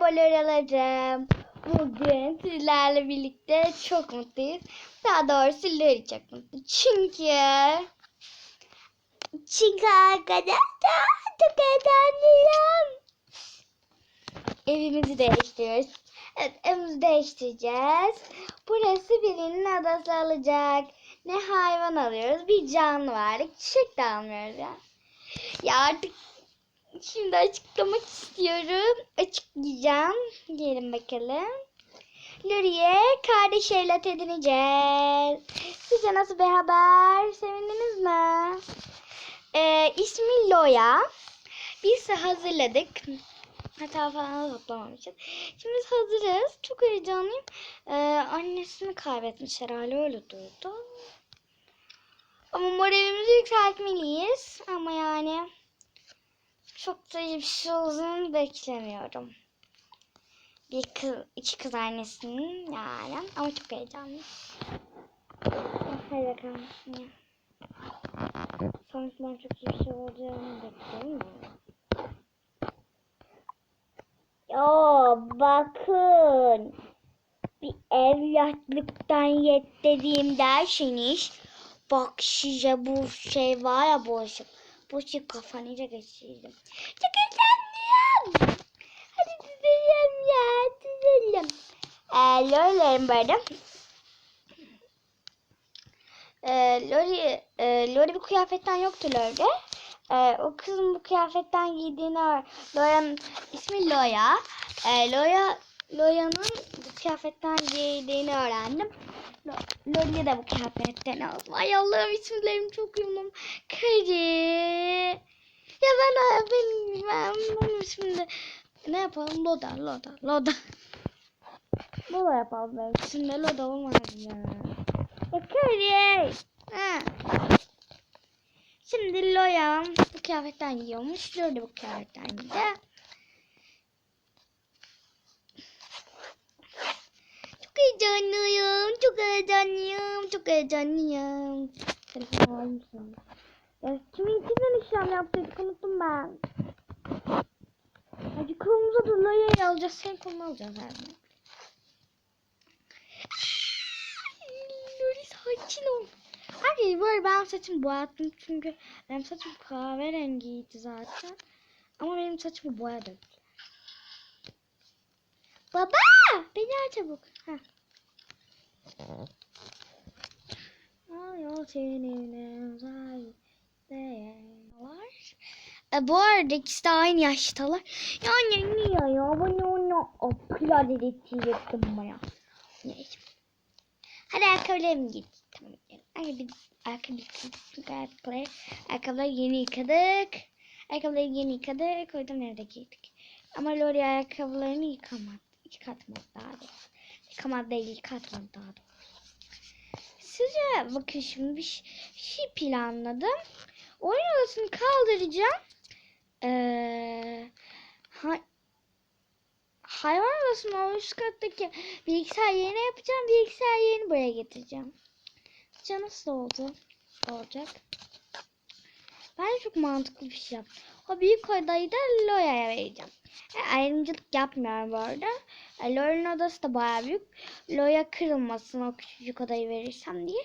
Merhabalar. Bugün sizlerle birlikte çok mutluyuz. Daha doğrusu Lori çok mutlu. Çünkü çünkü arkadaşlar çok heyecanlıyım. Evimizi değiştiriyoruz. Evet evimizi değiştireceğiz. Burası birinin adası alacak. Ne hayvan alıyoruz bir canlı varlık. Çiçek de almıyoruz ya. Ya artık Şimdi açıklamak istiyorum. Açıklayacağım. Gelin bakalım. Luri'ye kardeş evlat edineceğiz. Size nasıl bir haber? Sevindiniz mi? Ee, ismi Loya. Biz hazırladık. Hata falan toplamamışız. Şimdi biz hazırız. Çok heyecanlıyım. Ee, annesini kaybetmiş herhalde öyle duydu. Ama moralimizi yükseltmeliyiz. Ama yani çok da iyi bir şey olduğunu beklemiyorum. Bir kız, iki kız annesinin yani. Ama çok heyecanlı. Hadi bakalım. Ben çok iyi bir şey olacağını beklemiyorum. Ya bakın. Bir evlatlıktan yet dediğim derseniz bak size bu şey var ya. Bu şey kafanıza geçirdim. Çok heyecanlıyım. Hadi dizelim ya dizelim. Ee, Lori'lerim böyle. Ee, Lori, e, Lori bu kıyafetten yoktu Lori'de. Ee, o kızın bu kıyafetten giydiğini Loya'nın ismi Loya. Ee, Loya Loya'nın bu kıyafetten giydiğini öğrendim. Lo- Lori'ye de bu kıyafetten aldım. Ay Allah'ım isimlerim çok yoğunum. Kari. Ya ben ben ben bunu şimdi ne yapalım? Loda, Loda, Loda. Loda yapalım ben. Şimdi Loda olmaz ya. Ya Kari. Ha. Şimdi Loya bu kıyafetten giyiyormuş. De bu kıyafetten giyiyor. Heyecanlıyım. Çok heyecanlıyım. Çok heyecanlıyım. Telefonu alır mısın? Ya kimin kimden işlem yaptıydık unuttum ben. Hadi kolumuza da Loya'yı alacağız. Sen kolunu alacağız herhalde. Lori sakin ol. Hayır böyle ben saçımı boyattım çünkü benim saçım kahverengiydi zaten. Ama benim saçımı boyadım. Baba! Beni al çabuk. Heh. Ay o senin uzay var. E, bu arada ikisi de aynı yaştalar. Yani niye ya? Bana onu apıla dedirtecektim bana. Neyse. Hadi ayakkabılarım git. Tamam. Ayakkabı, ayakkabı, ayakkabıları, ayakkabıları yeni yıkadık. Ayakkabıları yeni yıkadık. Koydum evde giydik. Ama Lori ayakkabılarını yıkamadı. Yıkatmadı daha doğrusu. Yıkamadı değil yıkatmadı daha doğrusu. Sizce bakın şimdi bir şey planladım. Oyun odasını kaldıracağım. Ee, ha, hayvan odasının o üst kattaki bilgisayar yerine yapacağım. Bilgisayar yerini buraya getireceğim. Sizce nasıl oldu? Olacak. Ben çok mantıklı bir şey yaptım. O büyük odayı da Loya'ya vereceğim. E, ayrımcılık yapmıyorum bu arada. E, Loya'nın odası da bayağı büyük. Loya kırılmasın o küçücük odayı verirsem diye.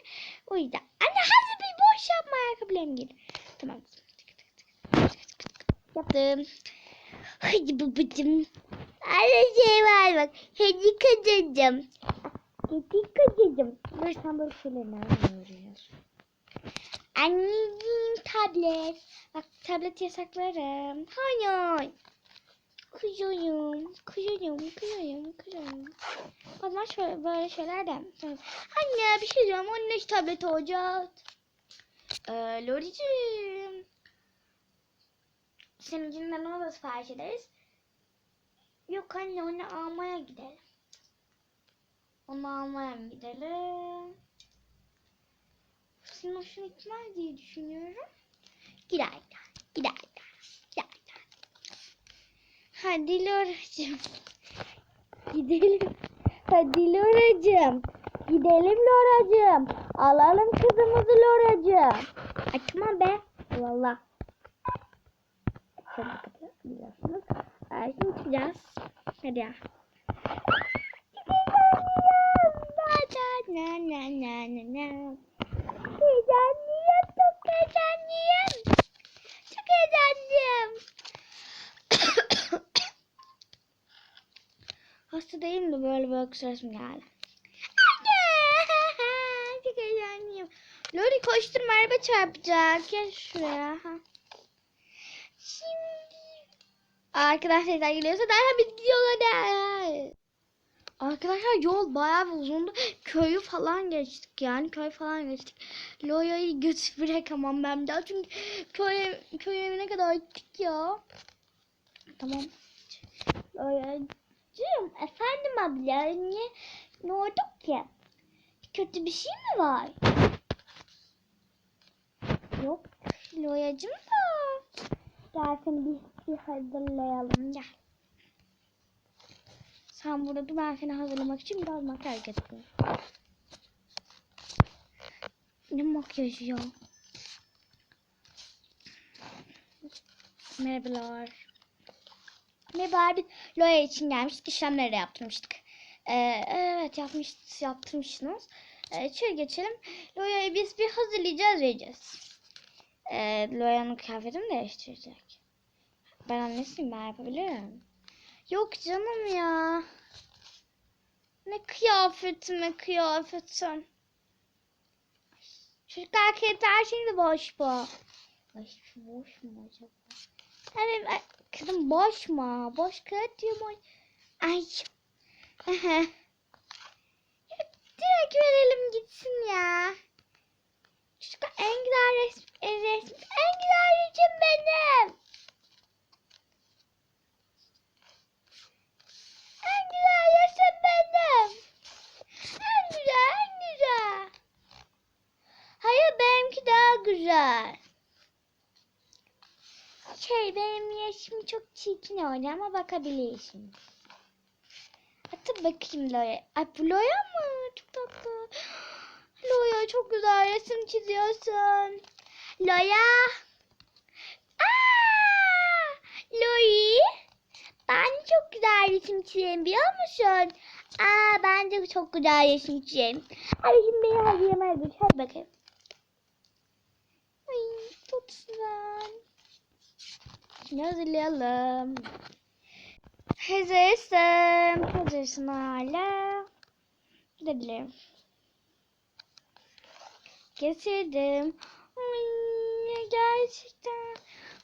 O yüzden. Anne hadi bir boş yapma ayakkabılarım gel. Tamam. Yaptım. Hadi babacım. Her şey var bak. Hadi kazanacağım. Hadi kazanacağım. Dur sen böyle şeyleri nereden öğreniyorsun? Anneciğim tablet. Bak tablet yasaklarım. Hayır. Kızıyorum. Kızıyorum. Kızıyorum. O zaman şöyle böyle şeyler de. Anne bir şey diyeceğim. Anne hiç tablet olacak. Ee, Loriciğim. Senincinden ona da sipariş ederiz. Yok anne onu almaya gidelim. Onu almaya gidelim? Senin hoşuna gitmez diye düşünüyorum. Gider gider. Gider. Hadi Loracığım. Gidelim. Hadi Loracığım. Gidelim Loracığım. Alalım kızımızı Loracığım. Açma be. Valla. Şöyle. Hadi ya. Na na na na na. Heyecanlıyım, çok heyecanlıyım. Çok heyecanlıyım. Hasta değilim de böyle böyle öksüresim geldi. Çok heyecanlıyım. Lori koşturma araba çarpacak. Gel şuraya. Ha. Şimdi Arkadaşlar geliyorsa derhal biz gidiyorlar. Arkadaşlar yol bayağı bir uzundu. Köyü falan geçtik yani. Köy falan geçtik. Loya'yı götür bırakamam ben daha. Çünkü köy, köy evine kadar gittik ya. Tamam. Loya'cığım efendim abla. Niye? Ne oldu ki? Kötü bir şey mi var? Yok. Loya'cığım da. Gel seni bir, bir hazırlayalım. Gel. Sen burada dur ben seni hazırlamak için biraz makyaj yapıyorum. Ne makyajı ya? Merhabalar. Merhaba biz Loya için gelmiştik. İşlemleri de yaptırmıştık. Ee, evet yapmış, yaptırmışsınız. Ee, içeri geçelim. Loya'yı biz bir hazırlayacağız vereceğiz. Ee, Loya'nın kıyafetini değiştirecek. Ben annesiyim ben yapabilirim. Yok canım ya. Ne kıyafeti ne kıyafetin. Çocuklar kıyafetler şimdi boş bu. Şu boş mu acaba? Evet kızım boş mu? Boş kağıt diyor mu? Ay. Direkt verelim gitsin ya. Çocuklar en güzel resim, resim, en güzel resim benim. En güzel resim benim. En güzel, en güzel. Hayır benimki daha güzel. Şey benim yaşım çok çirkin oldu ama bakabilirsin. Hatta bakayım Loya. Ay bu Loya mı? Çok tatlı. Loya çok güzel resim çiziyorsun. Loya. Aa! Loi. Ben çok güzel resim çizerim biliyor musun? Aa ben de çok güzel resim çizerim. Hadi şimdi beni hazırlamaya götür. Hadi bakayım. Ay çok Şimdi hazırlayalım. Hazırsın. Hazırsın hala. Gidebilirim. Getirdim. Ay, gerçekten.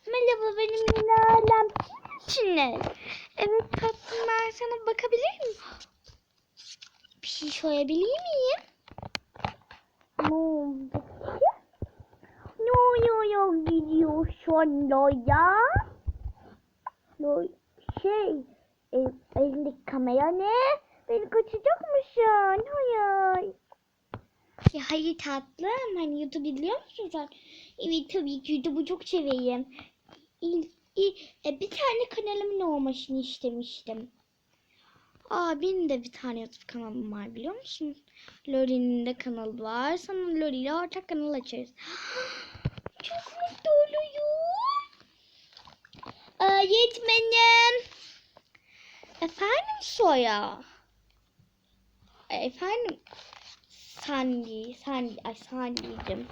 Merhaba benim yine alem. Şimdi. Evet tatlım ben sana bakabilir miyim? Bir şey soyabilir miyim? Ne oldu? Ne oluyor gidiyorsun Loya? Loya şey e, elindeki kamera ne? Beni kaçacak mısın? Hayır. Ya hayır tatlım. Hani YouTube izliyor musun sen? Evet tabii ki YouTube'u çok severim. İl, il, e, bir tane kanalımın olmasını istemiştim. Aa benim de bir tane YouTube kanalım var biliyor musun? Lori'nin de kanalı var. Sana Lori ile ortak kanal açarız. Çok mutlu oluyorum. Öğretmenim. Efendim Soya. Efendim Sandy, Sandy, ay Sandy'cim.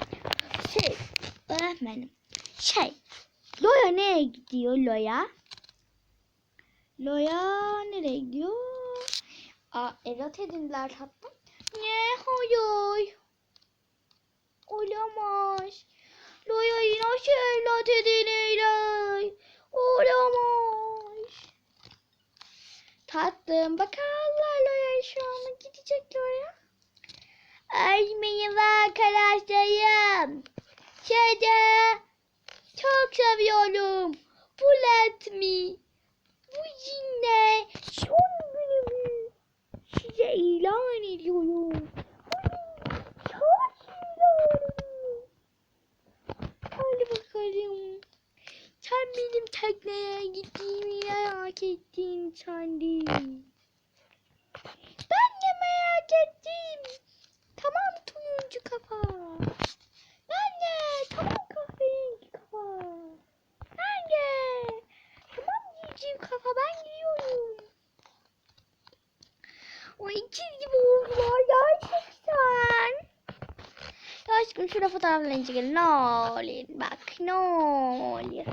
Şey, öğretmenim. Şey, Loya nereye gidiyor Loya? Loya nereye gidiyor? Aa, evlat edindiler tatlım. Ne? Hayır. Olamaz. Loya'yı nasıl evlat edinirler? Olamaz. Tatlım bakarlar Loya'ya şu an gidecek Loya. Ay merhaba arkadaşlarım. Size çok seviyorum. Bulat mi? Bu yine son günümü size ilan ediyorum. Çok ilan. Hadi bakalım. Sen benim tekneye gittiğimi merak ettin sandın. Ben de merak ettim. Tamam turuncu kafa. Ben de tamam kahverengi kafa. Ben de tamam civciv kafa ben gidiyorum. Ama ikiz gibi oldular gerçekten. Aşkım şurada fotoğraflarını çekelim. Ne olur bak ne olur.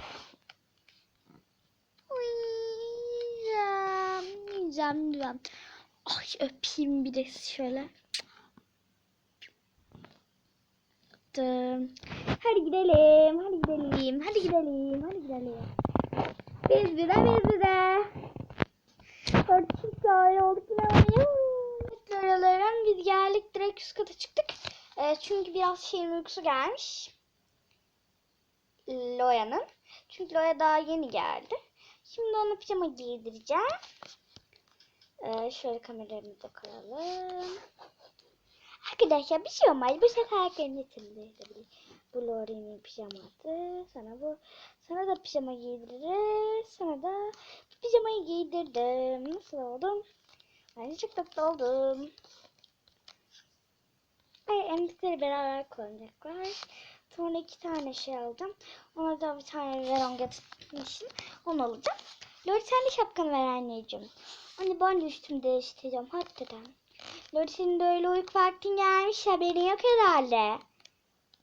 Uyuyacağım. Uyuyacağım. Ay öpeyim bir de şöyle. Hadi gidelim. Hadi gidelim. Hadi gidelim. Hadi gidelim. Biz de biz de. Çok sahil olduk yine Oralarım biz geldik direkt üst kata çıktık. Ee, çünkü biraz şehir uykusu gelmiş. Loya'nın. Çünkü Loya daha yeni geldi. Şimdi ona pijama giydireceğim. Ee, şöyle kameralarımızı da koyalım. Arkadaşlar bir şey olmaz. Bu sefer kendisini Bu Lore'nin pijaması. Sana bu sana da pijama giydiririz. Sana da pijamayı giydirdim. Nasıl oldum? Çok tatlı oldum. Ay emzikleri beraber kullanacaklar. Sonra iki tane şey aldım. Ona da bir tane veron getirmişim. Onu alacağım. Lori sen şapkanı ver anneciğim. Anne ben de üstümü değiştireceğim. Hakikaten. Lori senin de öyle uyku vaktin gelmiş. Haberin yok herhalde.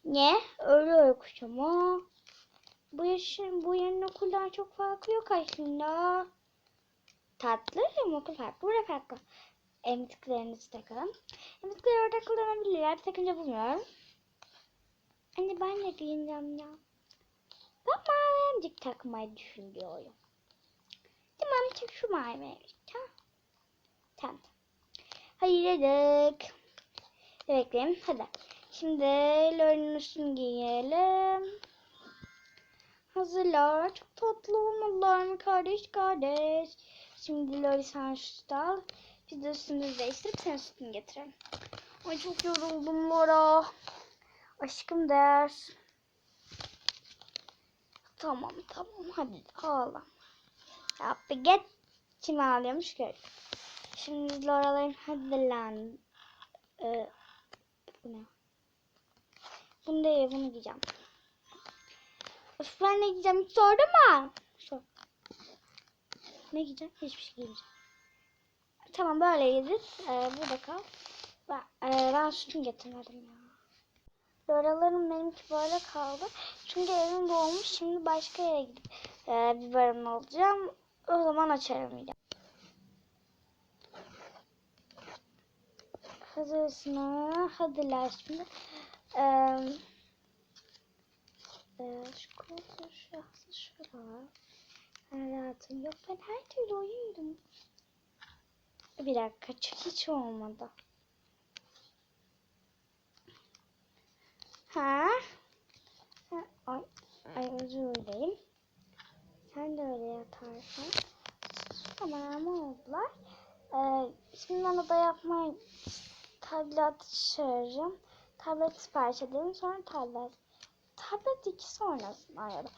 Ne? Öyle uykucu mu? Bu yaşın, bu yarın okuldan çok farkı yok aslında. Ama okul farklı. Burada farklı. Emziklerinizi takalım. Emzikleri orada kullanabilirler. Bir sakınca bulmuyorum. Anne ben ne giyineceğim ya? Ben mavi emzik takmayı düşünüyorum. Tamam çık şu mavi emzik. Tamam. Tamam. Hayırlık. Bekleyin. Hadi. Şimdi Lori'nin üstünü giyelim. Hazırlar. Çok tatlı olmalılar mı kardeş kardeş. Şimdi Lori sen sütü al. Biz de üstümüzü değiştirip sen sütünü getirelim. Ay çok yoruldum Laura. Aşkım der. Tamam tamam hadi ağla. Ya bir git. Kim ağlıyormuş gör. Şimdi Laura'ların hadi lan. Ee, bu ne? Bunu değil bunu giyeceğim. Öf ben ne giyeceğim hiç sordun? Ne giyeceğim? Hiçbir şey giymeyeceğim. Tamam böyle yediniz. Ee, burada kal. Ben, e, ben sütün getirmedim ya. Loralarım benimki böyle kaldı. Çünkü evim dolmuş. Şimdi başka yere gidip e, biberini alacağım. O zaman açarım yine. Hazırsın ha. Hadiler şimdi. Ee, e, şu koltuğu şurası şura. Ben rahatım. Yok ben her türlü uyuyordum. Bir dakika hiç olmadı. Ha? ha ay, ay özür dilerim. Sen de öyle yatarsın. Tamam oldular. Ee, şimdi bana da yapmayı tablet çağıracağım. Tablet sipariş edelim sonra tablet. Tablet iki sonrasında ya da.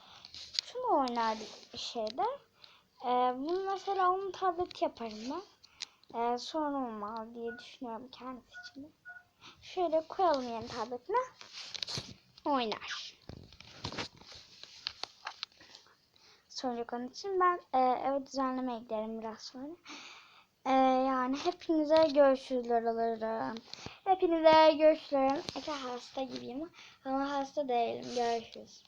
Şunu oynardık bir şeyde. Ee, bunu mesela onun tablet yaparım ben. Ee, sorun olmaz diye düşünüyorum kendisi için. Şöyle koyalım yeni tabletine. Oynar. Sorun yok onun için. Ben e, eve düzenlemeye giderim biraz sonra. E, yani hepinize görüşürüz alırım. Hepinize görüşürüz. Eke hasta gibiyim ama hasta değilim. Görüşürüz.